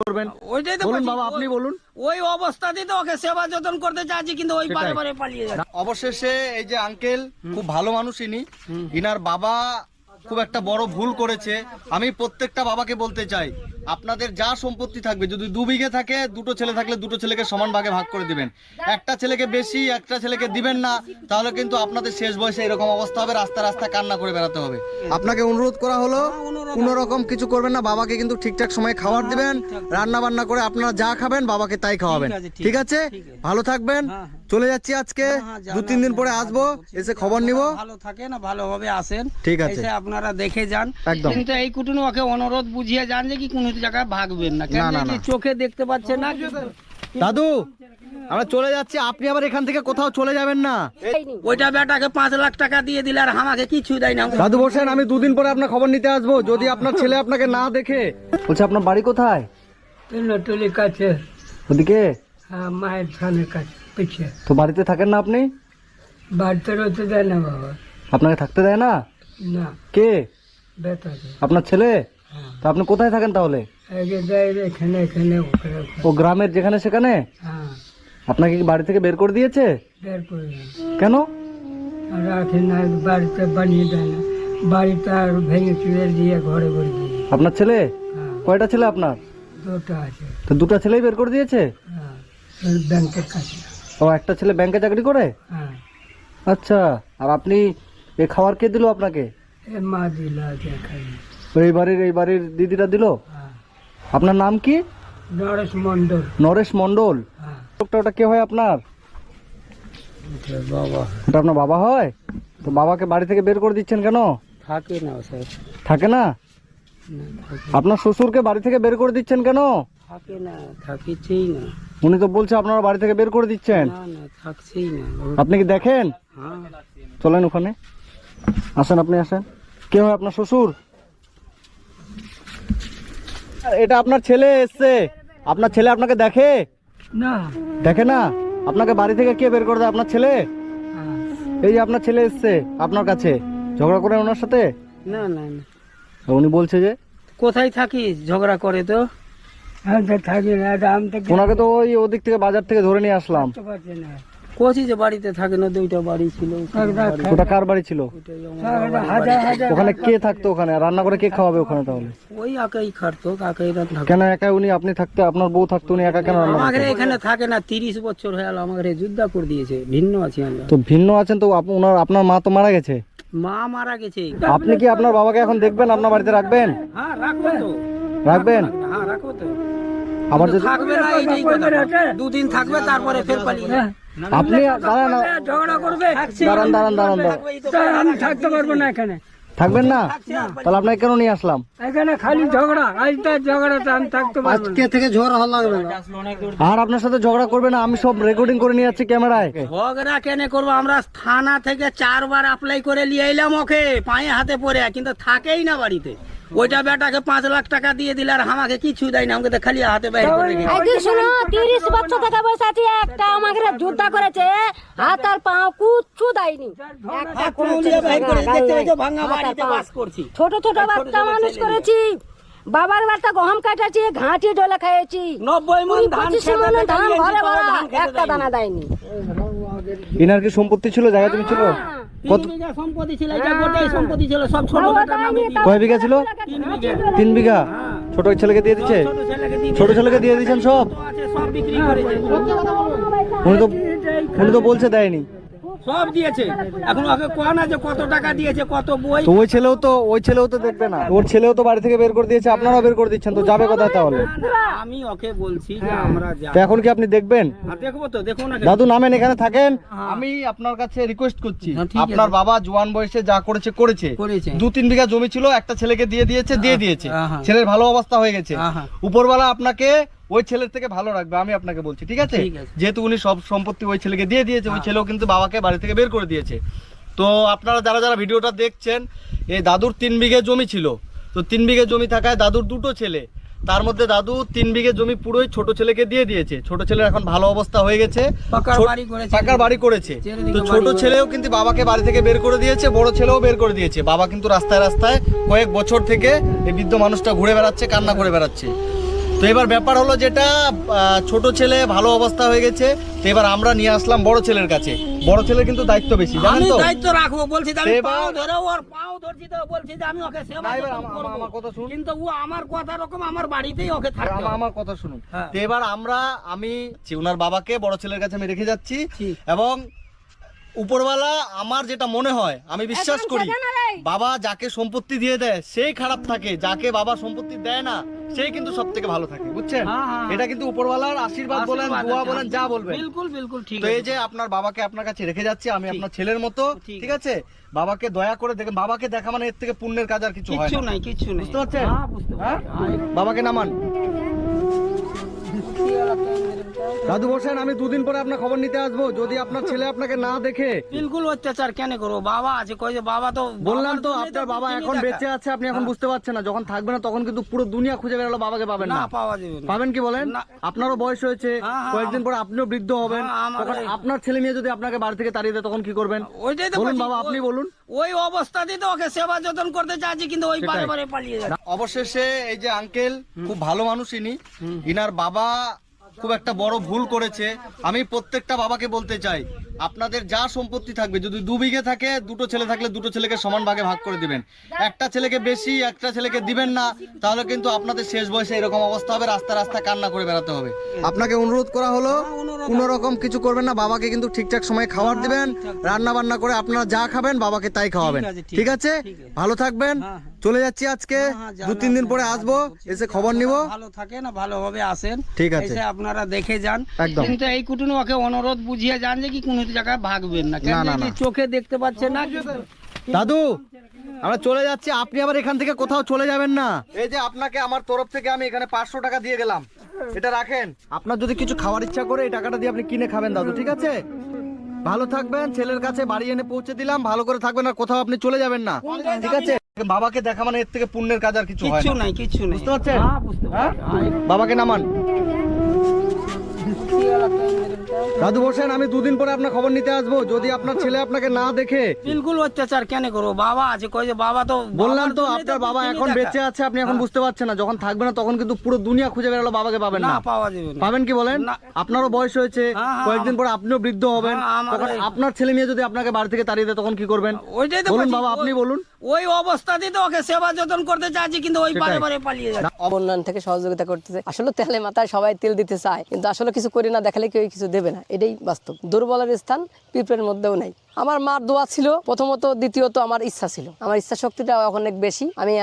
করবেন। ওইটাই তো বলুন বাবা আপনি বলুন। ওই অবস্থাতেই তো ওকে সেবা যতন করতে চাচ্ছি কিন্তু ওই বারে বারে পালিয়ে যাচ্ছে। অবশেষে এই যে আঙ্কেল খুব ভালো মানুষ ইনি। ইনার বাবা খুব একটা বড় ভুল করেছে। আমি প্রত্যেকটা বাবাকে বলতে চাই আপনাদের যা সম্পত্তি থাকবে যদি দু বিঘে থাকে দুটো ছেলে থাকলে দুটো ছেলেকে সমান ভাগে ভাগ করে দিবেন। একটা ছেলেকে বেশি একটা ছেলেকে দিবেন না তাহলে কিন্তু আপনাদের শেষ বয়সে এরকম অবস্থা হবে রাস্তা রাস্তা কান্না করে বেড়াতে হবে। আপনাকে অনুরোধ করা হলো কোনো রকম কিছু করবেন না বাবাকে কিন্তু ঠিকঠাক সময়ে খাবার দিবেন রান্না বান্না করে আপনারা যা খাবেন বাবাকে তাই খাওয়াবেন। ঠিক আছে। ভালো থাকবেন। হ্যাঁ, হ্যাঁ। চলে যাচ্ছি আজকে। হ্যাঁ, দু তিন দিন পরে হ্যাঁ, আসব এসে খবর নিব। ভালো থাকে না ভালোভাবে আসেন। ঠিক আছে। এসে আপনারা দেখে যান। একদম। কিন্তু এই কুটুনি ওকে অনুরোধ বুঝিয়ে যান যে কি কোনো জায়গায় ভাগবেন না। কেন। চোখে দেখতে পাচ্ছে না দাদু আমরা চলে যাচ্ছি। আপনি আবার এখান থেকে কোথাও চলে যাবেন না। ওইটা বেটাকে পাঁচ লাখ টাকা দিয়ে দিলে আর আমাকে কিছু দেয় না। দাদু বসেন আমি দুদিন পরে আপনার খবর নিতে আসব। যদি আপনার ছেলে আপনাকে না দেখে বলছে আপনার বাড়ি কোথায়? কাছে ওদিকে? হ্যাঁ, মায়ের থানের কাছে। পিছিয়ে তো বাড়িতে থাকেন না আপনি? বাড়িতে রতে দেয় না বাবা। আপনাকে থাকতে দেয় না? না। কে? আপনার ছেলে? হ্যাঁ। তো আপনি কোথায় থাকেন তাহলে? এখানে এখানে। ও গ্রামের যেখানে সেখানে? হ্যাঁ। আপনাকে কি বাড়ি থেকে বের করে দিয়েছে? বের করে কেন? আর রাখে না বাড়িতে বানিয়ে দেয় না। বাড়িটা আর ভেঙে চুড়ে দিয়ে ঘরে দিয়ে। আপনার ছেলে? হ্যাঁ। কয়টা ছেলে আপনার? দুটো আছে। তো দুটো ছেলেই বের করে দিয়েছে? ব্যাংকের কাছে। ও একটা ছেলে ব্যাংকে চাকরি করে? হ্যাঁ। আচ্ছা আর আপনি এ খাবার কে দিল আপনাকে? এ মা দিল এই বাড়ির এই বাড়ির দিদিটা দিল? হ্যাঁ। আপনার নাম কি? নরেশ মন্ডল নরেশ মন্ডল হ্যাঁ। লোকটা ওটা কে হয় আপনার? বাবা ওটা আপনার বাবা হয়? তো বাবাকে বাড়ি থেকে বের করে দিচ্ছেন কেন? থাকে না স্যার থাকে না। আপনার শ্বশুরকে বাড়ি থেকে বের করে দিচ্ছেন কেন? থাকে না থাকিছেই না। উনি তো বলছে আপনারা বাড়ি থেকে বের করে দিচ্ছেন। না না থাকছেই না। আপনি কি দেখেন? হ্যাঁ। চলেন ওখানে। আসেন আপনি আসেন। কে হয় আপনার শ্বশুর? এটা আপনার ছেলে এসছে। আপনার ছেলে আপনাকে দেখে? না। দেখে না? আপনাকে বাড়ি থেকে কে বের করে দেয়? আপনার ছেলে? হ্যাঁ। এই যে আপনার ছেলে এসছে আপনার কাছে। ঝগড়া করে ওনার সাথে? না না না। উনি বলছে যে? কোথায় থাকিস? ঝগড়া করে তো? থাকি না এটা আমি ওনাকে তো ওই ওদিক থেকে বাজার থেকে ধরে নিয়ে আসলাম। না। কোচি যে বাড়িতে থাকে না দুইটা বাড়ি ছিল ওটা কার বাড়ি ছিল? ওখানে কে থাকতো ওখানে? রান্না করে কে খাওয়াবে ওখানে তাহলে? ওই একাই খাটতো কাকাই থাকতো কেন একা উনি? আপনি থাকতে আপনার বউ থাকতো উনি একা কেন রান্না আমাদের এখানে থাকে না তিরিশ বছর হয়ে গেল আমাদের যুদ্ধ করে দিয়েছে ভিন্ন আছি আমরা। তো ভিন্ন আছেন তো আপ- ওনার আপনার মা তো মারা গেছে? মা মারা গেছে। আপনি কি আপনার বাবাকে এখন দেখবেন আপনার বাড়িতে রাখবেন? হ্যাঁ রাখব তো। রাখবেন? হ্যাঁ রাখব তো। আবার যদি থাকবে না এইটাই কথা। দুদিন থাকবে তারপরে ফের পালিয়ে যাবে। আপনি দাঁড়ান ঝগড়া করবে। দাঁড়ান দাঁড়ান দাঁড়ান দাঁড়ান। আমি থাকতে পারব না এখানে। থাকবেন না? তাহলে আপনাকে কেন নিয়ে আসলাম? এখানে খালি ঝগড়া আজ তার ঝগড়াতে আমি থাকতে পারব না। থেকে ঝগড়া হল লাগবে আর আপনার সাথে ঝগড়া করবে না আমি সব রেকর্ডিং করে নিয়ে যাচ্ছি ক্যামেরায় ঝগড়া কেনে করব? আমরা থানা থেকে চারবার অ্যাপ্লাই করে নিয়ে এলাম ওকে পায়ে হাতে পড়ে কিন্তু থাকেই না বাড়িতে। ওইটা বেটাকে পাঁচ লাখ টাকা দিয়ে দিলে আর আমাকে কিছু দেয় না আমাকে তো খালি হাতে বাইরে করে শোনো তিরিশ বছর থেকে বসে আছি একটা আমাকে যুদ্ধ করেছে হাত আর পা কুচ্ছু দেয়নি। ছোট ছোট বাচ্চা মানুষ করেছি। বাবার বাচ্চা গহম কাটাচ্ছি ঘাঁটি ডলে খেয়েছি নব্বই মন ধান ধান দেয়নি, ঘরে ভরা একটা দানা দেয়নি। ইনার কি সম্পত্তি ছিল? জায়গা তুমি ছিল? কত বিঘা সম্পত্তি ছিল এটা গোটাই সম্পত্তি ছিল সব ছোট বেটার নামে কয় বিঘা ছিল? তিন বিঘা। ছোট ছেলেকে দিয়ে দিচ্ছে? ছোট ছেলেকে দিয়ে দিয়েছেন সব? আছে সব বিক্রি করেছে। উনি তো উনি তো বলছে দেয়নি। সব দিয়েছে। এখন ওকে কোয়া না যে কত টাকা দিয়েছে কত বই? তো ওই ছেলেও তো ওই ছেলেও তো দেখবে না। ওর ছেলেও তো বাড়ি থেকে বের করে দিয়েছে আপনারাও বের করে দিচ্ছেন তো যাবে কোথায় তাহলে? আমি ওকে বলছি যে আমরা যা তো এখন কি আপনি দেখবেন? দেখব তো দেখো না দাদু নামেন এখানে থাকেন। আমি আপনার কাছে রিকোয়েস্ট করছি। হ্যাঁ। আপনার বাবা জোয়ান বয়সে যা করেছে করেছে। করেছে। দু তিন বিঘা জমি ছিল একটা ছেলেকে দিয়ে দিয়েছে দিয়ে দিয়েছে। ছেলের ভালো অবস্থা হয়ে গেছে। উপরওয়ালা আপনাকে ওই ছেলের থেকে ভালো রাখবে আমি আপনাকে বলছি ঠিক আছে? যেহেতু উনি সব সম্পত্তি ওই ছেলেকে দিয়ে দিয়েছে ওই ছেলেও কিন্তু বাবাকে বাড়ি থেকে বের করে দিয়েছে। তো আপনারা যারা যারা ভিডিওটা দেখছেন এই দাদুর তিন বিঘে জমি ছিল। তো তিন বিঘে জমি থাকায় দাদুর দুটো ছেলে। তার মধ্যে দাদু তিন বিঘে জমি পুরোই ছোট ছেলেকে দিয়ে দিয়েছে। ছোট ছেলের এখন ভালো অবস্থা হয়ে গেছে। পাকার বাড়ি করেছে। তো ছোট ছেলেও কিন্তু বাবাকে বাড়ি থেকে বের করে দিয়েছে বড় ছেলেও বের করে দিয়েছে। বাবা কিন্তু রাস্তায় রাস্তায় কয়েক বছর থেকে এই বৃদ্ধ মানুষটা ঘুরে বেড়াচ্ছে কান্না করে বেড়াচ্ছে। তো এবার ব্যাপার হলো যেটা ছোট ছেলে ভালো অবস্থা হয়ে গেছে তো এবার আমরা নিয়ে আসলাম বড় ছেলের কাছে বড় ছেলের কিন্তু দায়িত্ব বেশি জানেন তো দায়িত্ব রাখব বলছি আমি এবার- পাও ধরে ওর পাও ধরছি তো বলছি যে আমি ওকে সেবা করব। আমা- আমার কথা শুনুন। কিন্তু ও আমার কথা রকম আমার বাড়িতেই ওকে থাকতে আমা- আমার কথা শুনুন হ্যাঁ। তো এবার আমরা আমি ওনার বাবাকে বড় ছেলের কাছে আমি রেখে যাচ্ছি এবং উপরওয়ালা আমার যেটা মনে হয় আমি বিশ্বাস করি বাবা যাকে সম্পত্তি দিয়ে দেয় সেই খারাপ থাকে যাকে বাবা সম্পত্তি দেয় না সেই কিন্তু সব থেকে ভালো থাকে বুঝছেন? হ্যাঁ, হ্যাঁ। এটা কিন্তু উপরওয়ালার আশীর্বাদ বলেন দোয়া বলেন যা বলবেন। বিলকুল বিলকুল ঠিক তো এই যে আপনার বাবাকে আপনার কাছে রেখে যাচ্ছি আমি আপনার ছেলের মতো ঠিক। আছে? বাবাকে দয়া করে দেখেন বাবাকে দেখা মানে এর থেকে পুণ্যের কাজ আর কিছু হয় না। কিছু নাই কিছু নাই। বুঝতে পারছেন? হ্যাঁ হ্যাঁ? বাবাকে নামান। দাদু বসেন আমি দুদিন পরে আপনার খবর নিতে আসব। যদি আপনার ছেলে আপনাকে না দেখে বিলকুল অত্যাচার কেন করব? বাবা আছে কই যে বাবা তো বললাম তো আপনার বাবা এখন বেঁচে আছে আপনি এখন বুঝতে পারছেন না। যখন থাকবে না তখন কিন্তু পুরো দুনিয়া খুঁজে বেরোলো বাবাকে পাবেন না পাওয়া যাবে পাবেন কি বলেন? আপনারও বয়স হয়েছে হ্যাঁ, হ্যাঁ, কয়েকদিন পরে আপনিও বৃদ্ধ হবেন। হ্যাঁ, আপনার ছেলে মেয়ে যদি আপনাকে বাড়ি থেকে তাড়িয়ে দেয় তখন কি করবেন? বলুন বাবা, আপনি বলুন। ওই অবস্থাতেই তো ওকে সেবা যতন করতে চাইছি কিন্তু ওই। বারে বারে পালিয়ে যাচ্ছে। অবশেষে এই যে আঙ্কেল খুব ভালো মানুষ ইনি। ইনার বাবা খুব একটা বড় ভুল করেছে। আমি প্রত্যেকটা বাবাকে বলতে চাই আপনাদের যা সম্পত্তি থাকবে যদি দু বিঘে থাকে দুটো ছেলে থাকলে দুটো ছেলেকে সমান ভাগে ভাগ করে দিবেন। একটা ছেলেকে বেশি একটা ছেলেকে দিবেন না তাহলে কিন্তু আপনাদের শেষ বয়সে এরকম অবস্থা হবে রাস্তা রাস্তা কান্না করে বেড়াতে হবে। আপনাকে অনুরোধ করা হলো কোনো রকম কিছু করবেন না বাবাকে কিন্তু ঠিকঠাক সময়ে খাবার দিবেন রান্না বান্না করে আপনারা যা খাবেন বাবাকে তাই খাওয়াবেন। ঠিক আছে। ভালো থাকবেন। হ্যাঁ, হ্যাঁ। চলে যাচ্ছি আজকে। হ্যাঁ, দু তিন দিন পরে আসব এসে খবর নিব। ভালো থাকে না ভালোভাবে আসেন। ঠিক আছে। এসে আপনারা দেখে যান। একদম। কিন্তু এই কুটুনি ওকে অনুরোধ বুঝিয়ে যান যে কি কোনো জায়গায় ভাগবেন না। কেন। চোখে দেখতে পাচ্ছে না। দাদু আমরা চলে যাচ্ছি। আপনি আবার এখান থেকে কোথাও চলে যাবেন না। এই যে আপনাকে আমার তরফ থেকে আমি এখানে পাঁচশো টাকা দিয়ে গেলাম। এটা রাখেন। আপনার যদি কিছু খাওয়ার ইচ্ছা করে এই টাকাটা দিয়ে আপনি কিনে খাবেন দাদু ঠিক আছে? ভালো থাকবেন। ছেলের কাছে বাড়ি এনে পৌঁছে দিলাম। ভালো করে থাকবেন আর কোথাও আপনি চলে যাবেন না। ঠিক আছে? বাবাকে দেখা মানে এর থেকে পুণ্যের কাজ আর কিছু হয় না। কিছু নাই কিছু নাই। বুঝতে পারছেন? হ্যাঁ বুঝতে হ্যাঁ? পারছি। বাবাকে নামান। দাদু বসেন আমি দুদিন পরে আপনার খবর নিতে আসব। যদি আপনার ছেলে আপনাকে না দেখে বিলকুল অত্যাচার কেন করব? বাবা আছে কই যে বাবা তো বললাম তো আপনার বাবা এখন বেঁচে আছে আপনি এখন হ্যাঁ। বুঝতে পারছেন না। যখন থাকবে না তখন কিন্তু পুরো দুনিয়া খুঁজে বেরোলো বাবাকে পাবেন না। না পাওয়া যাবে না। পাবেন কি বলেন? আপনারও বয়স হয়েছে হ্যাঁ, হ্যাঁ, কয়েকদিন পরে আপনিও বৃদ্ধ হবেন। তখন আপনার ছেলে মেয়ে যদি আপনাকে বাড়ি থেকে তাড়িয়ে দেয় তখন কি করবেন? ওইটাই তো বলুন বাবা, আপনি বলুন। ওই অবস্থাতেই তো ওকে সেবা যতন করতে চাইছি কিন্তু ওই বারে। বারে পালিয়ে যাচ্ছে। অবন্নয়ন থেকে সহযোগিতা করতেছে। আসলে তেলে মাথায় সবাই তেল দিতে চায় কিন্তু আসলে কিছু করি না দেখালে কেউ কিছু দেবে না, এটাই বাস্তব। দুর্বলের স্থান পিঁপড়ের মধ্যেও নাই। আমার মার দোয়া ছিল, প্রথমত, দ্বিতীয়ত আমার ইচ্ছা ছিল। আমার ইচ্ছা শক্তিটা অনেক বেশি। আমি